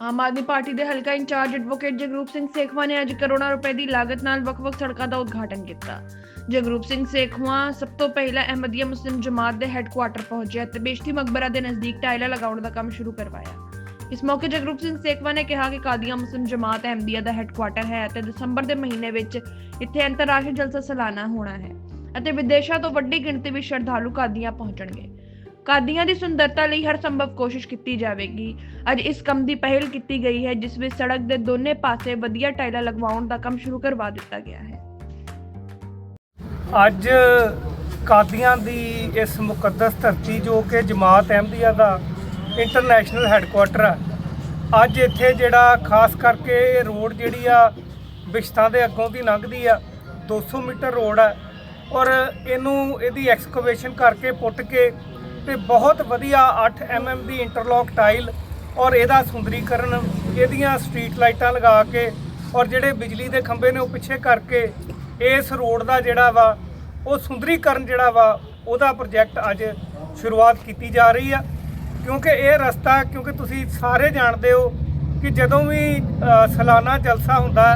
Aam Aadmi party ਦੇ ਹਲਕਾ incharge advocate Jagroop Singh Sekhwan ਨੇ ਅੱਜ ਕਰੋੜਾਂ ਰੁਪਏ ਦੀ ਲਾਗਤ ਨਾਲ ਵੱਖ-ਵੱਖ ਸੜਕਾਂ ਦਾ ਉਦਘਾਟਨ ਕੀਤਾ। ਜਗਰੂਪ ਸਿੰਘ ਸੇਖਵਾ ਸਭ ਤੋਂ ਪਹਿਲਾਂ ਅਹਿਮਦੀਆ ਮੁਸਲਿਮ ਜਮਾਤ ਦੇ ਹੈੱਡਕੁਆਟਰ ਪਹੁੰਚਿਆ ਤੇ ਬੇਸ਼ਤੀ ਮਕਬਰਾ ਦੇ ਨਜ਼ਦੀਕ ਟਾਇਲਾਂ ਲਗਾਉਣ ਦਾ ਕੰਮ ਸ਼ੁਰੂ ਕਰਵਾਇਆ। ਇਸ ਮੌਕੇ ਜਗਰੂਪ ਸਿੰਘ ਸੇਖਵਾ ਨੇ ਕਿਹਾ ਕਿ ਕਾਦੀਆਂ ਮੁਸਲਿਮ ਜਮਾਤ ਅਹਿਮਦੀਆ ਦਾ ਹੈੱਡਕੁਆਟਰ ਹੈ ਤੇ ਦਸੰਬਰ ਦੇ ਮਹੀਨੇ ਵਿੱਚ ਇੱਥੇ ਅੰਤਰਰਾਸ਼ਟਰੀ ਜਲਸਾ ਸਾਲਾਨਾ ਹੋਣਾ ਹੈ ਅਤੇ ਵਿਦੇਸ਼ਾਂ ਤੋਂ ਵੱਡੀ ਗਿਣਤੀ ਵਿੱਚ ਸ਼ਰਧਾਲੂ ਕਾਦੀਆਂ ਪਹੁੰਚਣਗੇ। ਕਾਦੀਆਂ ਦੀ ਸੁੰਦਰਤਾ ਲਈ ਹਰ ਸੰਭਵ ਕੋਸ਼ਿਸ਼ ਕੀਤੀ ਜਾਵੇਗੀ। ਅੱਜ ਇਸ ਕੰਮ ਦੀ ਪਹਿਲ ਕੀਤੀ ਗਈ ਹੈ, ਜਿਸ ਵਿੱਚ ਸੜਕ ਦੇ ਦੋਨੇ ਪਾਸੇ ਵਧੀਆ ਟਾਇਲਾਂ ਲਗਵਾਉਣ ਦਾ ਕੰਮ ਸ਼ੁਰੂ ਕਰਵਾ ਦਿੱਤਾ ਗਿਆ ਹੈ। ਅੱਜ ਕਾਦੀਆਂ ਦੀ ਇਸ ਮੁਕੱਦਸ ਧਰਤੀ ਜੋ ਕਿ ਜਮਾਤ ਅਹਿਮਦੀਆ ਦਾ ਇੰਟਰਨੈਸ਼ਨਲ ਹੈੱਡਕੁਆਟਰ ਹੈ ਅੱਜ ਇੱਥੇ ਜਿਹੜਾ ਖਾਸ ਕਰਕੇ ਰੋਡ ਜਿਹੜੀ ਆ ਬਿਸ਼ਤਾਂ ਦੇ ਅੱਗੋਂ ਦੀ ਲੰਘਦੀ ਆ 200 ਮੀਟਰ ਰੋਡ ਹੈ ਔਰ ਇਹਨੂੰ ਇਹਦੀ ਐਕਸਕੇਵੇਸ਼ਨ ਕਰਕੇ ਪੁੱਟ ਕੇ ਤੇ ਬਹੁਤ ਵਧੀਆ 8 ਐਮਐਮ ਦੀ ਇੰਟਰਲੌਕ ਟਾਈਲ ਔਰ ਇਹਦਾ ਸੁੰਦਰੀਕਰਨ ਇਹਦੀਆਂ ਸਟਰੀਟ ਲਾਈਟਾਂ ਲਗਾ ਕੇ ਔਰ ਜਿਹੜੇ ਬਿਜਲੀ ਦੇ ਖੰਭੇ ਨੇ ਉਹ ਪਿੱਛੇ ਕਰਕੇ ਇਸ ਰੋਡ ਦਾ ਜਿਹੜਾ ਵਾ ਉਹ ਸੁੰਦਰੀਕਰਨ ਜਿਹੜਾ ਵਾ ਉਹਦਾ ਪ੍ਰੋਜੈਕਟ ਅੱਜ ਸ਼ੁਰੂਆਤ ਕੀਤੀ ਜਾ ਰਹੀ ਆ। ਕਿਉਂਕਿ ਇਹ ਰਸਤਾ ਕਿਉਂਕਿ ਤੁਸੀਂ ਸਾਰੇ ਜਾਣਦੇ ਹੋ ਕਿ ਜਦੋਂ ਵੀ ਅ, ਸਾਲਾਨਾ ਜਲਸਾ ਹੁੰਦਾ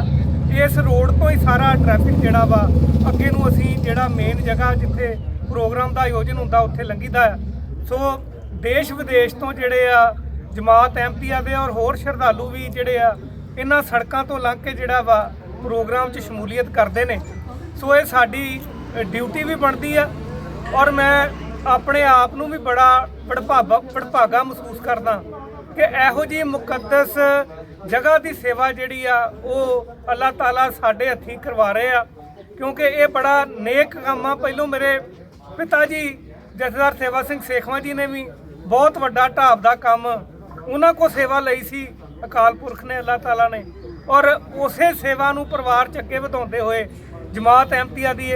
ਇਸ ਰੋਡ ਤੋਂ ਹੀ ਸਾਰਾ ਟ੍ਰੈਫਿਕ ਜਿਹੜਾ ਵਾ ਅੱਗੇ ਨੂੰ ਅਸੀਂ ਜਿਹੜਾ ਮੇਨ ਜਗ੍ਹਾ ਜਿੱਥੇ ਪ੍ਰੋਗਰਾਮ ਦਾ ਆਯੋਜਨ ਹੁੰਦਾ ਉੱਥੇ ਲੰਘੀਦਾ ਆ। ਸੋ ਦੇਸ਼ ਵਿਦੇਸ਼ ਤੋਂ ਜਿਹੜੇ ਆ, ਜਮਾਤ ਅਹਿਮਦੀਆ ਦੇ ਔਰ ਹੋਰ ਸ਼ਰਧਾਲੂ ਵੀ ਜਿਹੜੇ ਆ, ਇਹਨਾਂ ਸੜਕਾਂ ਤੋਂ ਲੰਘ ਕੇ ਜਿਹੜਾ ਵਾ ਪ੍ਰੋਗਰਾਮ 'ਚ ਸ਼ਮੂਲੀਅਤ ਕਰਦੇ ਨੇ। ਸੋ ਇਹ ਸਾਡੀ ਡਿਊਟੀ ਵੀ ਬਣਦੀ ਆ ਔਰ ਮੈਂ ਆਪਣੇ ਆਪ ਨੂੰ ਵੀ ਬੜਾ ਵਡਭਾਗਾ ਵਡਭਾਗਾ ਮਹਿਸੂਸ ਕਰਦਾ ਕਿ ਇਹੋ ਜਿਹੀ ਮੁਕੱਦਸ ਜਗ੍ਹਾ ਦੀ ਸੇਵਾ ਜਿਹੜੀ ਆ, ਉਹ ਅੱਲਾਹ ਤਾਲਾ ਸਾਡੇ ਹੱਥੀਂ ਕਰਵਾ ਰਹੇ ਆ। ਕਿਉਂਕਿ ਇਹ ਬੜਾ ਨੇਕ ਕੰਮ ਆ। ਪਹਿਲੋਂ ਮੇਰੇ ਪਿਤਾ ਜੀ ਜਥੇਦਾਰ ਸੇਵਾ ਸਿੰਘ ਸੇਖਵਾਂ ਜੀ ਨੇ ਵੀ ਬਹੁਤ ਵੱਡਾ ਢਾਬ ਦਾ ਕੰਮ ਉਹਨਾਂ ਕੋ ਸੇਵਾ ਲਈ ਸੀ, ਅਕਾਲ ਪੁਰਖ ਨੇ, ਅੱਲਾਹ ਤਾਲਾ ਨੇ। ਔਰ ਉਸੇ ਸੇਵਾ ਨੂੰ ਪਰਿਵਾਰ ਚ ਅੱਗੇ ਵਧਾਉਂਦੇ ਹੋਏ ਜਮਾਤ ਅਹਿਮਦੀਆ ਦੀ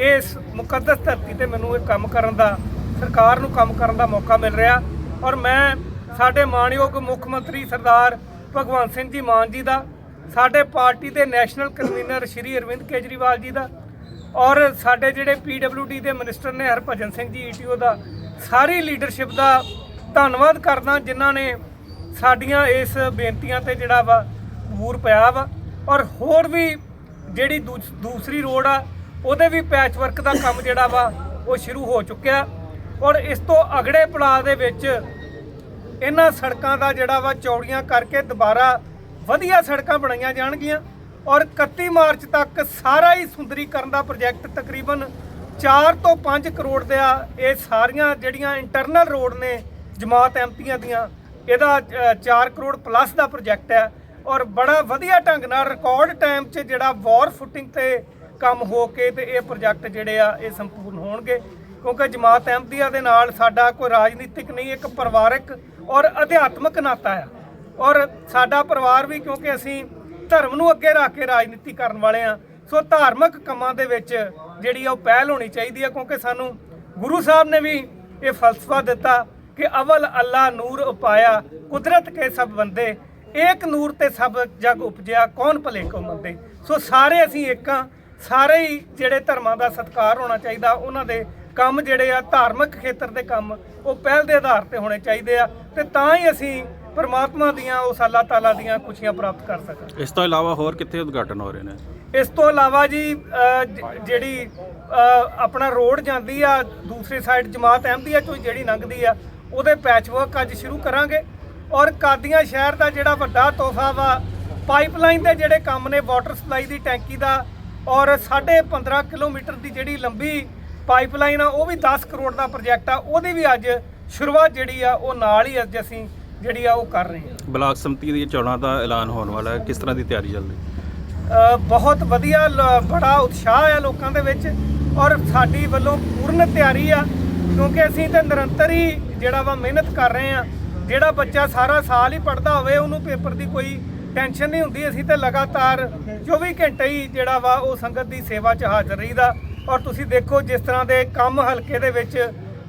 ਇਸ ਮੁਕੱਦਸ ਧਰਤੀ ਤੇ ਮੈਨੂੰ ਇਹ ਕੰਮ ਕਰਨ ਦਾ, ਸਰਕਾਰ ਨੂੰ ਕੰਮ ਕਰਨ ਦਾ ਮੌਕਾ ਮਿਲ ਰਿਹਾ। ਔਰ ਮੈਂ ਸਾਡੇ ਮਾਣਯੋਗ ਮੁੱਖ ਮੰਤਰੀ ਸਰਦਾਰ ਭਗਵੰਤ ਸਿੰਘ ਜੀ ਮਾਨ ਜੀ ਦਾ, ਸਾਡੇ ਪਾਰਟੀ ਦੇ ਨੈਸ਼ਨਲ ਕਨਵੀਨਰ ਸ਼੍ਰੀ ਅਰਵਿੰਦ ਕੇਜਰੀਵਾਲ ਜੀ ਦਾ ਔਰ ਸਾਡੇ ਜਿਹੜੇ ਡੀ ਦੇ ਮਿਨਿਸਟਰ ਨੇ ਹਰਭਜਨ ਸਿੰਘ ਜੀ ਈਟੀਓ ਦਾ, ਸਾਰੀ ਲੀਡਰਸ਼ਿਪ ਦਾ ਧੰਨਵਾਦ ਕਰਦਾ ਜਿਨ੍ਹਾਂ ਨੇ ਸਾਡੀਆਂ ਇਸ ਬੇਨਤੀਆਂ ਤੇ ਜਿਹੜਾ ਵਾ ਕਬੂਰ ਪਿਆ ਵਾ। ਔਰ ਹੋਰ ਵੀ ਜਿਹੜੀ ਦੂਸ- ਦੂਸਰੀ ਰੋਡ ਆ, ਉਹਦੇ ਵੀ ਪੈਚ ਵਰਕ ਦਾ ਕੰਮ ਜਿਹੜਾ ਵਾ, ਉਹ ਸ਼ੁਰੂ ਹੋ ਚੁੱਕਿਆ। ਔਰ ਇਸ ਤੋਂ ਅਗੜੇ ਪੜਾਅ ਦੇ ਵਿੱਚ ਇਹਨਾਂ ਸੜਕਾਂ ਦਾ ਜਿਹੜਾ ਵਾ ਚੌੜੀਆਂ ਕਰਕੇ ਦੁਬਾਰਾ ਵਧੀਆ ਸੜਕਾਂ ਬਣਾਈਆਂ ਜਾਣਗੀਆਂ। ਔਰ 31 ਮਾਰਚ ਤੱਕ ਸਾਰਾ ਹੀ ਸੁੰਦਰੀਕਰਨ ਦਾ ਪ੍ਰੋਜੈਕਟ ਤਕਰੀਬਨ 4 ਤੋਂ 5 ਕਰੋੜ ਦਾ ਇਹ ਸਾਰੀਆਂ ਜਿਹੜੀਆਂ ਇੰਟਰਨਲ ਰੋਡ ਨੇ ਜਮਾਤ ਐਮਪੀਆਂ ਦੀਆਂ, ਇਹਦਾ 4 ਕਰੋੜ ਪਲੱਸ ਦਾ ਪ੍ਰੋਜੈਕਟ ਹੈ ਔਰ ਬੜਾ ਵਧੀਆ ਢੰਗ ਨਾਲ ਰਿਕਾਰਡ ਟਾਈਮ 'ਚ ਜਿਹੜਾ ਵਾਰ ਫੁੱਟਿੰਗ ਤੇ ਕੰਮ ਹੋ ਕੇ ਤੇ ਇਹ ਪ੍ਰੋਜੈਕਟ ਜਿਹੜੇ ਆ, ਇਹ ਸੰਪੂਰਨ ਹੋਣਗੇ। ਕਿਉਂਕਿ ਜਮਾਤ ਅਹਿਮਦੀਆ ਦੇ ਨਾਲ ਸਾਡਾ ਕੋਈ ਰਾਜਨੀਤਿਕ ਨਹੀਂ, ਇੱਕ ਪਰਿਵਾਰਕ ਔਰ ਅਧਿਆਤਮਕ ਨਾਤਾ ਹੈ ਔਰ ਸਾਡਾ ਪਰਿਵਾਰ ਵੀ ਕਿਉਂਕਿ ਅਸੀਂ ਧਰਮ ਨੂੰ ਅੱਗੇ ਰੱਖ ਕੇ ਰਾਜਨੀਤੀ ਕਰਨ ਵਾਲੇ ਆ। ਸੋ ਧਾਰਮਿਕ ਕੰਮਾਂ ਦੇ ਵਿੱਚ ਜਿਹੜੀ ਆ ਉਹ ਪਹਿਲ ਹੋਣੀ ਚਾਹੀਦੀ ਆ, ਕਿਉਂਕਿ ਸਾਨੂੰ ਗੁਰੂ ਸਾਹਿਬ ਨੇ ਵੀ ਇਹ ਫਲਸਫਾ ਦਿੱਤਾ ਕਿ ਅਵਲ ਅੱਲਾ ਨੂਰ ਉਪਾਇਆ, ਕੁਦਰਤ ਕੇ ਸਭ ਬੰਦੇ, ਏਕ ਨੂਰ ਤੇ ਸਭ ਜਗ ਉਪਜਿਆ, ਕੌਣ ਭਲੇ ਕੋ ਮੰਦੇ। ਸੋ ਸਾਰੇ ਅਸੀਂ ਇੱਕ ਹਾਂ ਸਾਰੇ ਹੀ ਜਿਹੜੇ ਧਰਮਾਂ ਦਾ ਸਤਿਕਾਰ ਹੋਣਾ ਚਾਹੀਦਾ, ਉਹਨਾਂ ਦੇ ਕੰਮ ਜਿਹੜੇ ਆ, ਧਾਰਮਿਕ ਖੇਤਰ ਦੇ ਕੰਮ, ਉਹ ਪਹਿਲ ਦੇ ਆਧਾਰ ਤੇ ਹੋਣੇ ਚਾਹੀਦੇ ਆ। ਤੇ ਤਾਂ ਹੀ ਅਸੀਂ ਪਰਮਾਤਮਾ ਦੀਆਂ ਉਸ ਅੱਲਾਹ ਤਾਲਾ ਦੀਆਂ ਖੁਸ਼ੀਆਂ ਪ੍ਰਾਪਤ ਕਰ ਸਕਾਂਗੇ ਇਸ ਤੋਂ ਇਲਾਵਾ ਹੋਰ ਕਿੱਥੇ ਉਦਘਾਟਨ ਹੋ ਰਹੇ ਨੇ? ਇਸ ਤੋਂ ਇਲਾਵਾ ਜੀ ਅ, ਜ- ਜਿਹੜੀ ਅ, ਆਪਣਾ ਰੋਡ ਜਾਂਦੀ ਆ ਦੂਸਰੀ ਸਾਈਡ ਜਮਾਤ ਅਹਿਮਦੀਆ ਚੋਂ ਜਿਹੜੀ ਲੰਘਦੀ ਆ ਉਹਦੇ ਪੈਚਵਰਕ ਅੱਜ ਸ਼ੁਰੂ ਕਰਾਂਗੇ। ਔਰ ਕਾਦੀਆਂ ਸ਼ਹਿਰ ਦਾ ਜਿਹੜਾ ਵੱਡਾ ਤੋਹਫਾ ਵਾ ਪਾਈਪਲਾਈਨ ਦੇ ਜਿਹੜੇ ਕੰਮ ਨੇ ਵਾਟਰ ਸਪਲਾਈ ਦੀ ਟੈਂਕੀ ਦਾ ਔਰ 15.5 ਕਿਲੋਮੀਟਰ ਦੀ ਜਿਹੜੀ ਲੰਬੀ ਪਾਈਪਲਾਈਨ ਆ ਉਹ ਵੀ 10 ਕਰੋੜ ਦਾ ਪ੍ਰੋਜੈਕਟ ਆ ਉਹਦੀ ਵੀ ਅੱਜ ਸ਼ੁਰੂਆਤ ਜਿਹੜੀ ਆ ਉਹ ਨਾਲ ਹੀ ਅੱਜ ਅਸੀਂ ਜਿਹੜੀ ਆ ਉਹ ਕਰ ਰਹੇ ਹਾਂ ਬਲਾਕ ਸੰਮਤੀ ਦੀ ਚੋਣਾਂ ਦਾ ਐਲਾਨ ਹੋਣ ਵਾਲਾ ਹੈ। ਕਿਸ ਤਰ੍ਹਾਂ ਦੀ ਤਿਆਰੀ ਚੱਲ ਰਹੀ? ਬਹੁਤ ਵਧੀਆ ਲ- ਬੜਾ ਉਤਸ਼ਾਹ ਹੈ ਲੋਕਾਂ ਦੇ ਵਿੱਚ ਔਰ ਸਾਡੀ ਵੱਲੋਂ ਪੂਰਨ ਤਿਆਰੀ ਆ ਕਿਉਂਕਿ ਅਸੀਂ ਤੇ ਨਿਰੰਤਰ ਹੀ ਜਿਹੜਾ ਵਾ ਮਿਹਨਤ ਕਰ ਰਹੇ ਆ। ਜਿਹੜਾ ਬੱਚਾ ਸਾਰਾ ਸਾਲ ਹੀ ਪੜਦਾ ਹੋਵੇ ਉਹਨੂੰ ਪੇਪਰ ਦੀ ਕੋਈ ਟੈਨਸ਼ਨ ਨਹੀਂ ਹੁੰਦੀ। ਅਸੀਂ ਤੇ ਲਗਾਤਾਰ 24 ਘੰਟੇ ਹੀ ਜਿਹੜਾ ਵਾ ਉਹ ਸੰਗਤ ਦੀ ਸੇਵਾ 'ਚ ਹਾਜ਼ਰ ਰਹੀਦਾ। ਔਰ ਤੁਸੀਂ ਦੇਖੋ ਜਿਸ ਤਰ੍ਹਾਂ ਦੇ ਕੰਮ ਹਲਕੇ ਦੇ ਵਿੱਚ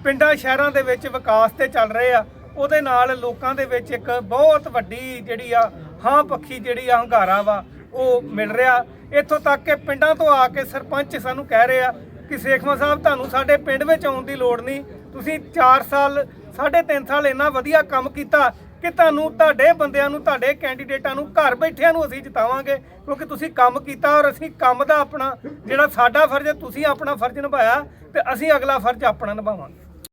ਪਿੰਡਾਂ ਸ਼ਹਿਰਾਂ ਦੇ ਵਿੱਚ ਵਿਕਾਸ ਤੇ ਚੱਲ ਰਹੇ ਆ। ਉਹਦੇ ਨਾਲ ਲੋਕਾਂ ਦੇ ਵਿੱਚ ਇੱਕ ਬਹੁਤ ਵੱਡੀ ਜਿਹੜੀ ਆ ਹਾਂ ਪੱਖੀ ਜਿਹੜੀ ਆ ਹੰਗਾਰਾ ਵਾ, ਉਹ ਮਿਲ ਰਿਹਾ। ਇੱਥੋਂ ਤੱਕ ਕਿ ਪਿੰਡਾਂ ਤੋਂ ਆ ਕੇ ਸਰਪੰਚ ਸਾਨੂੰ ਕਹਿ ਰਹੇ ਆ ਕਿ ਸੇਖਵਾ ਸਾਹਿਬ, ਤੁਹਾਨੂੰ ਸਾਡੇ ਪਿੰਡ ਵਿੱਚ ਆਉਣ ਦੀ ਲੋੜ ਨਹੀਂ। ਤੁਸੀਂ 4 ਸਾਲ 3.5 ਸਾਲ ਇੰਨਾ ਵਧੀਆ ਕੰਮ ਕੀਤਾ ਕਿ ਤੁਹਾਨੂੰ ਤੁਹਾਡੇ ਬੰਦਿਆਂ ਨੂੰ, ਤੁਹਾਡੇ ਕੈਂਡੀਡੇਟਾਂ ਨੂੰ, ਘਰ ਬੈਠਿਆਂ ਨੂੰ ਅਸੀਂ ਜਿਤਾਵਾਂਗੇ। ਕਿਉਂਕਿ ਤੁਸੀਂ ਕੰਮ ਕੀਤਾ ਔਰ ਅਸੀਂ ਕੰਮ ਦਾ ਆਪਣਾ ਜਿਹੜਾ ਸਾਡਾ ਫਰਜ਼ ਹੈ, ਤੁਸੀਂ ਆਪਣਾ ਫਰਜ਼ ਨਿਭਾਇਆ ਤੇ ਅਸੀਂ ਅਗਲਾ ਫਰਜ਼ ਆਪਣਾ ਨਿਭਾਵਾਂਗੇ।